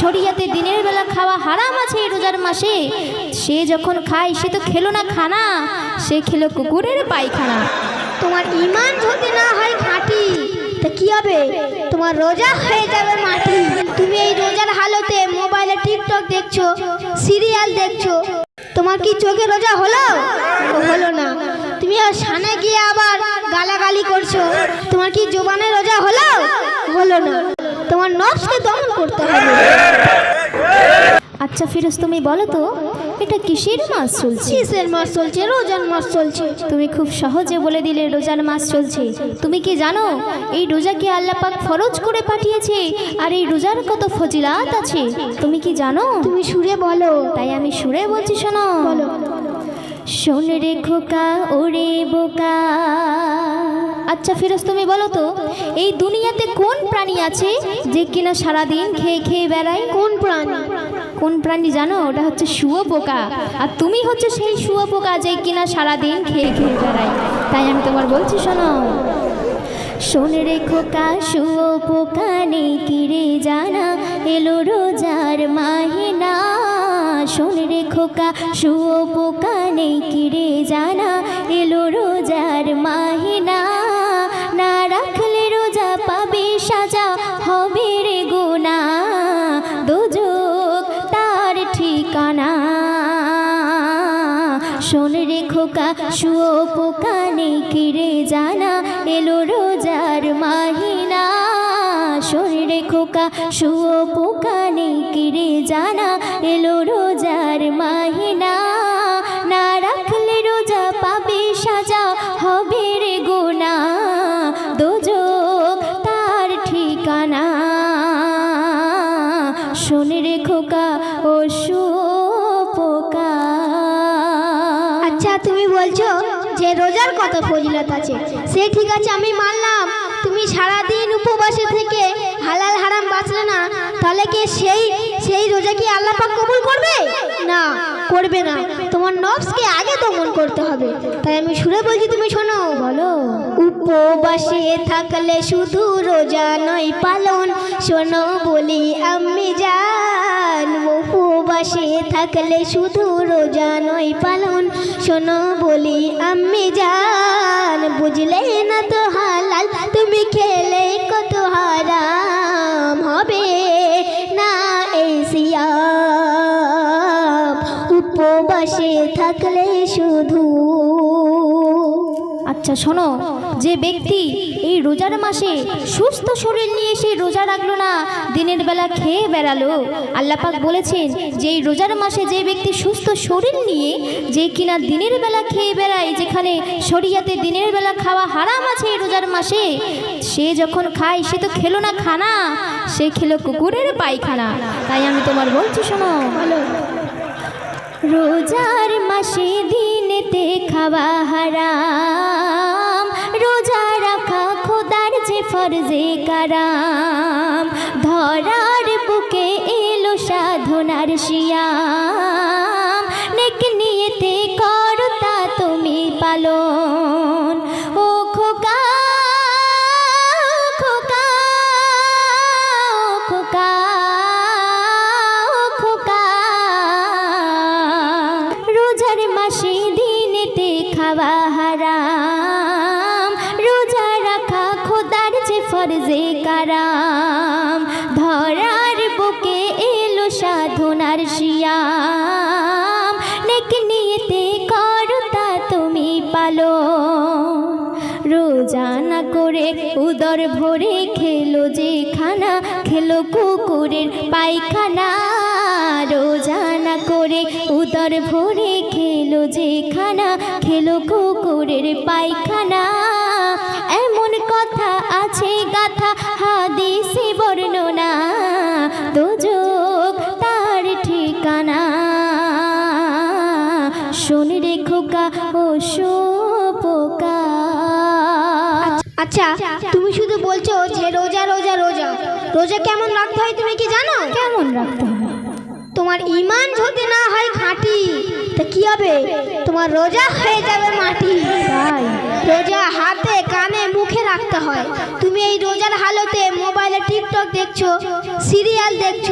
শরিয়াতে দিনের বেলা খাওয়া হারাম আছে রোজার মাসে। সে যখন খায়, সে তো খেলো না খানা, সে খেলো কুকুরের পায়খানা। তোমার ইমান যদি না হয় খাঁটি তা কি হবে? তোমার রোজা হয়ে যাবে মাটি। তুমি এই রোজার হালতে মোবাইলে টিকটক দেখছ, সিরিয়াল দেখছ। তোমার কি চোখে রোজা হলো? হলো না। তুমি আর সানে গিয়ে আবার গালাগালি করছ। তোমার কি জোবানে রোজা হলো? হলো না। তোমার নফসকে দমন করতে হবে। আচ্ছা ফিরোজ তুমি বলো তো এটা কিসের মাস চলছে? কিসের মাস চলছে? রোজার মাস চলছে। তুমি খুব সহজে বলে দিলে রোজার মাস চলছে। তুমি কি জানো এই রোজাকে আল্লাহ পাক ফরজ করে পাঠিয়েছে আর এই রোজার কত ফজিলাত আছে? তুমি কি জানো? তুমি সুরে বলো। তাই আমি সুরে বলছি শোনো। বলো। শোন রে খোকা ওরে বোকা। আচ্ছা ফিরোজ তুমি বলো তো এই দুনিয়াতে কোন প্রাণী আছে যে কিনা সারাদিন খেয়ে খেয়ে বেড়ায়? কোন প্রাণী? কোন প্রাণী জানো? ওটা হচ্ছে শুয়োপোকা আর তুমি হচ্ছে সেই শুয়োপোকা যে কিনা সারাদিন খেয়ে খেয়ে বেড়ায়। তাই আমি তোমার বলছি শোনো। শোনে রে খোকা শুয়োপোকা নেই কিরে জানা এলো রোজার মাহিনা। শোনে রে খোকা শুয়োপোকা নেই কিরে জানা এলো রোজার মাহিনা। শোন রে খোকা, শুয়ো পোকা কিরে জানা, এলো রোজার মাহিনা। শোন রে খোকা, শুয়ো পোকা কিরে জানা, এলো রোজার মাহিনা। না রাখলে রোজা পাবে সাজা, হবে রে গোনা। দুযোগ তার ঠিকানা। শোনে রে খোকা, ও বলছো যে রোজার কত ফজিলত আছে? সে ঠিক আছে, আমি মানলাম। তুমি সারাদিন উপবাসে থেকে হালাল হারাম বাঁচলে না, তাহলে কি সেই সেই রোজা কি আল্লাহ পাক কবুল করবে? না করবে না। তোমার নফসকে আগে দমন করতে হবে। তাই আমি সুরে বলছি, তুমি শোনো। বলো। উপবাসে থাকলে শুধু রোজা নয়, পালন। শোনো বলি, আমি জান উপবাসে থাকলে শুধু রোজা নয় পালন। শোনো বলি আমি জান, বুঝলে না তো হালাল? তুমি খেলে কত হারাম হবে? না এই উপবাসে থাকলে শুধু আচ্ছা শোনো, যে ব্যক্তি এই রোজার মাসে সুস্থ শরীর নিয়ে সে রোজা রাখল না, দিনের বেলা খেয়ে বেড়ালো। আল্লাপাক বলেছেন যে এই রোজার মাসে যে ব্যক্তি সুস্থ শরীর নিয়ে যে কিনা দিনের বেলা খেয়ে বেড়ায়, যেখানে শরিয়াতে দিনের বেলা খাওয়া হারাম আছে এই রোজার মাসে, সে যখন খায়, সে তো খেলো না খানা, সে খেলো কুকুরের পায়খানা। তাই আমি তোমার বলছি, শোনো রোজার মাসে দিনেতে খাওয়া হারাম। রোজা রাখা খোদার যে ফরজে কারাম। ধরার বুকে এলো সাধনার শিয়াম। যে কারাম। ধরার বুকে এলো সাধনার শিয়াম। নেক নিয়েতে করতা তুমি পালো। রোজানা করে উদর ভরে খেলো যে খানা খেলো কুকুরের পায়খানা। রোজানা করে উদর ভরে খেলো যে খানা খেলো কুকুরের পায়খানা। রোজা কেমন রাখতে হয় তুমি কি জানো? কেমন রাখতে হবে তোমার ইমান যদি না হয় খাঁটি তা কি হবে? তোমার রোজা হয়ে যাবে মাটি। রোজা হাতে কানে মুখে রাখতে হয়। তুমি এই রোজার হালতে মোবাইলে টিকটক টিকটক দেখছ সিরিয়াল দেখছ।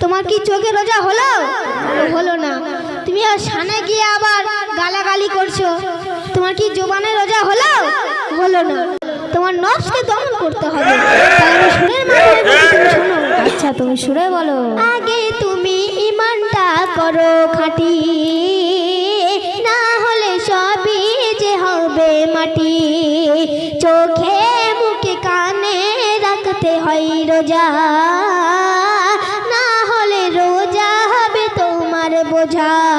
তোমার কি চোখে রোজা হলো? হলো না। তুমি আর সানে গিয়ে আবার গালাগালি করছ। তোমার কি জোবানে রোজা হলো? হলো না। তোমার নফসকে দমন করতে হবে। সুরের শোনো। আচ্ছা তুমি সুরে বলো। আগে তুমি ইমানটা করো খাঁটি। না হলে সবই যে হবে মাটি। চোখে মুখে কানে রাখতে হয় রোজা। না হলে রোজা হবে তোমার বোঝা।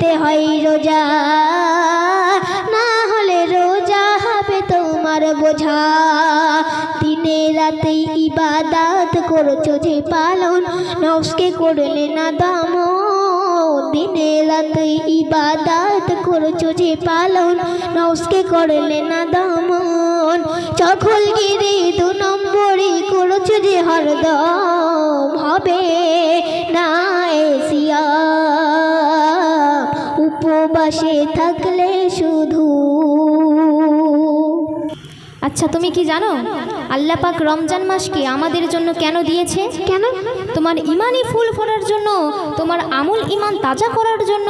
রাখতে হয় রোজা। না হলে রোজা হবে তোমার বোঝা। দিনে রাতে ইবাদাত করছ যে পালন, নফসকে করলে না দাম। দিনে রাতে ইবাদাত করছ যে পালন, নফসকে করলে না দমন চখল গিরি দু নম্বরই করছ যে হরদম, হবে না এসিয়া উপবাসে থাকলে শুধু আচ্ছা তুমি কি জানো? আল্লাহ পাক রমজান মাসকে আমাদের জন্য কেন দিয়েছে? কেন? তোমার ইমানই ফুল ফোটার জন্য তোমার আমল ইমান তাজা করার জন্য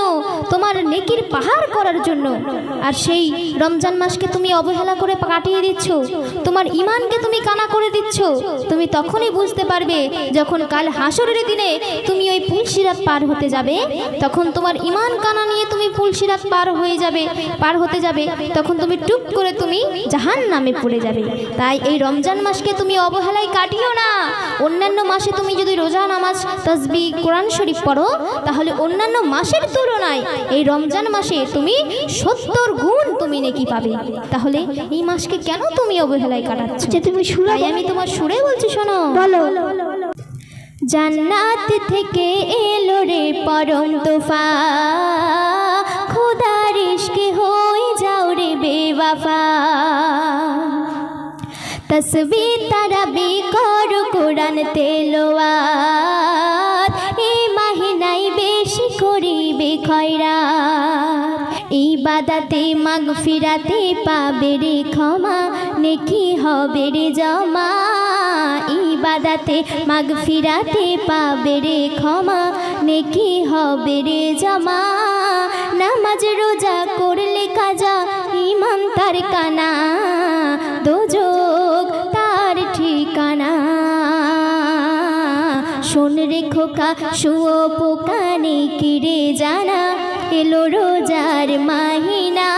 তোমার নেকির পাহাড় করার জন্য। আর সেই রমজান মাসকে তুমি অবহেলা করে কাটিয়ে দিচ্ছ তোমার ইমানকে তুমি কানা করে দিচ্ছ। তুমি তখনই বুঝতে পারবে যখন কাল হাসরের দিনে তুমি ওই ফুলসিরাত পার হতে যাবে তখন তোমার ইমান কানা নিয়ে তুমি ফুলসিরাত পার হয়ে যাবে পার হতে যাবে। তখন তুমি টুপ করে তুমি জাহান নামে পড়ে যাবে। তাই এই রমজান মাসকে তুমি অবহেলায় কাটিও না। অন্যান্য মাসে তুমি যদি রোজা নামাজ তসবি কোরআন শরীফ পড়ো তাহলে অন্যান্য মাসের তুলনায় এই রমজান মাসে তুমি সত্তর গুণ তুমি নেকি পাবে। তাহলে এই মাসকে কেন তুমি অবহেলায় কাটাচ্ছ? যে তুমি সুরা আমি তোমার সুরে বলছি শোনো। বলো। জান্নাত থেকে এলো রে পরম তোফা। খোদার ইশকে হয়ে যাও রে বেওয়াফা। তসবি তারাবি কর, কোরআন তেলোয়াত। এই মাহিনাই বেশি করিবে খয়রাত। ইবাদাতে মাগফিরাতে পাবে রে ক্ষমা, নেকি হবে রে জমা। ইবাদাতে মাগফিরাতে পাবে রে ক্ষমা, নেকি হবে রে জমা। নামাজ রোজা করলে কাজা ইমান তার কানা। শুয়ো পোকানে কিরে জানা? এলো রোজার মাহিনা।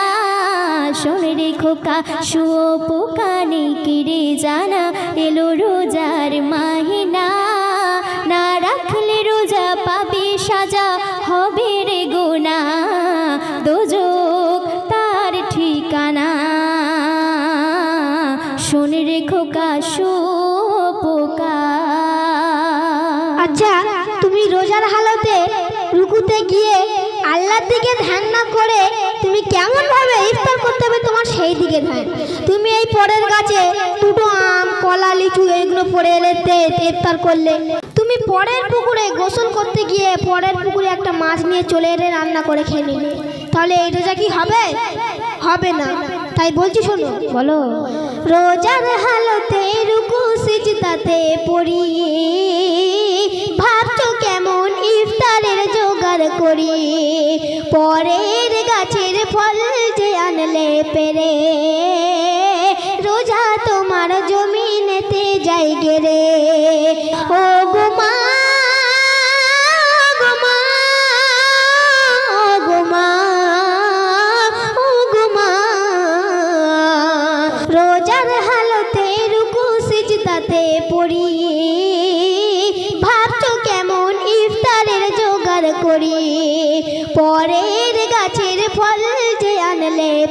শোন রে খোকা, শুয়ো পোকানে কিরে জানা? এলো তুমি কেমন ভাবে ইফতার করতে হবে তোমার সেই দিকে ধ্যান। তুমি এই পরের গাছে দুটো আম কলা লিচু এগুলো পড়ে এলে ইফতার করলে। তুমি পরের পুকুরে গোসল করতে গিয়ে পরের পুকুরে একটা মাছ নিয়ে চলে এলে রান্না করে খেয়ে নিলে। তাহলে এই রোজা কি হবে? হবে না। তাই বলছি শোনো। বলো। রোজার হালতে রুকু সিজদাতে পড়ি ভাবছ কেমন ইফতারের জোগাড় করি গাছের ফল যে আনলে পেরে রোজা তোমার জমিনেতে যাই গেরে। ও গোমা রোজার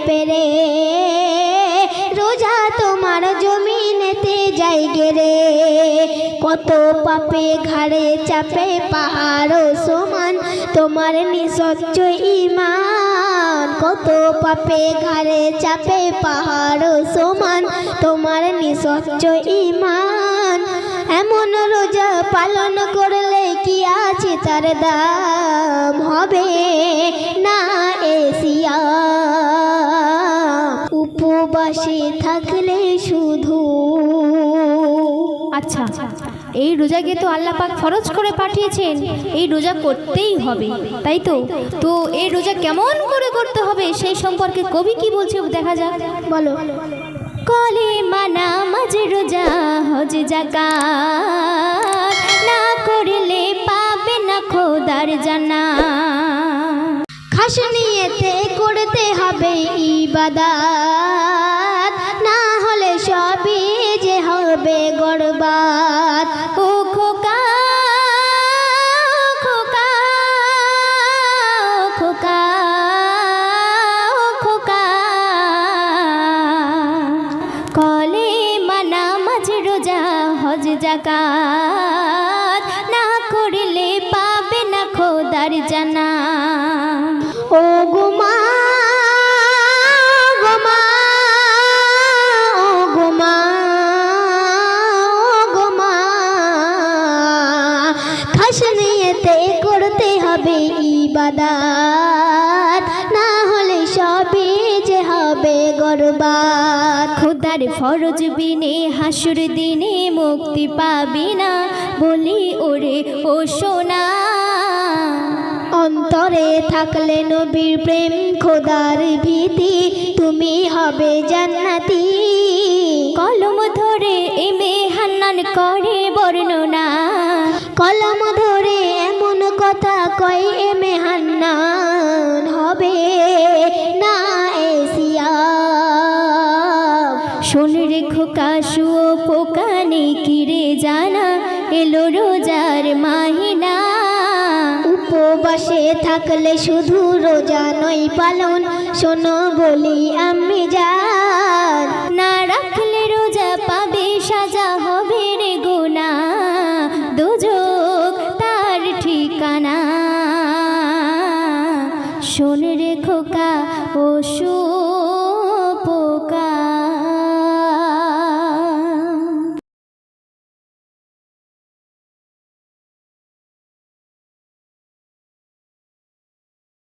পেরে। রোজা তোমার জমিনেতে যাই গেরে কত পাপে ঘাড়ে চাপে পাহাড় সমান, তোমার নিঃস্বচ্ছ ইমান। কত পাপে ঘাড়ে চাপে পাহাড় সমান, তোমার নিঃস্বচ্ছ ইমান। এমন রোজা পালন করলে কি আছে তার দাম হবে? না এসিয়া উপবাসে থাকলে শুধু। আচ্ছা এই রোজাকে তো আল্লাহ পাক ফরজ করে পাঠিয়েছেন, এই রোজা করতেই হবে, তাই তো? তো এই রোজা কেমন করে করতে হবে সেই সম্পর্কে কবি কি বলছে দেখা যাক। বলো। কলে মানা মাঝ রোজা, হজ জাকাত, না করলে পাবে না খোদার জানা খাস নিয়েতে করতে হবে ইবাদাত। হবে গড়বাত ও খোকা খোকা খোকা খোকা। কলে হজ জাকাত। না করলে পাবে না খোদার জানা। গড়বাত খোদার ফরজ বিনে হাসুর দিনে মুক্তি পাবি না। বলি, ওরে, ও সোনা, অন্তরে থাকলে নবীর প্রেম খোদার ভীতি, তুমি হবে জান্নাতি। কলম ধরে এমে হান্নান করে বর্ণনা। কলম ধরে এমন কথা থাকলে শুধু রোজা নই পালন। শোনো বলি আমি যান